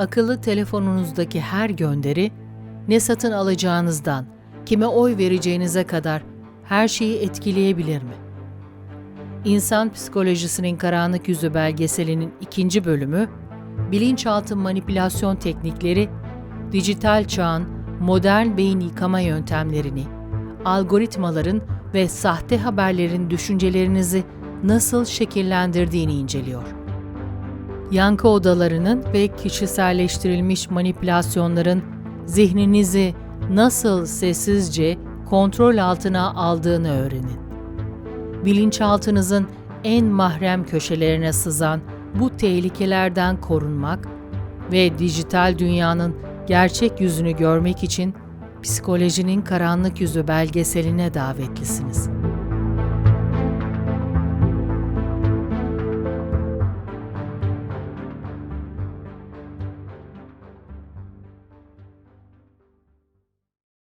akıllı telefonunuzdaki her gönderi, ne satın alacağınızdan, kime oy vereceğinize kadar her şeyi etkileyebilir mi? İnsan Psikolojisinin Karanlık Yüzü belgeselinin ikinci bölümü, bilinçaltı manipülasyon teknikleri, dijital çağın modern beyin yıkama yöntemlerini, algoritmaların ve sahte haberlerin düşüncelerinizi nasıl şekillendirdiğini inceliyor. Yankı odalarının ve kişiselleştirilmiş manipülasyonların zihninizi nasıl sessizce kontrol altına aldığını öğrenin. Bilinçaltınızın en mahrem köşelerine sızan bu tehlikelerden korunmak ve dijital dünyanın gerçek yüzünü görmek için Psikolojinin Karanlık Yüzü belgeseline davetlisiniz.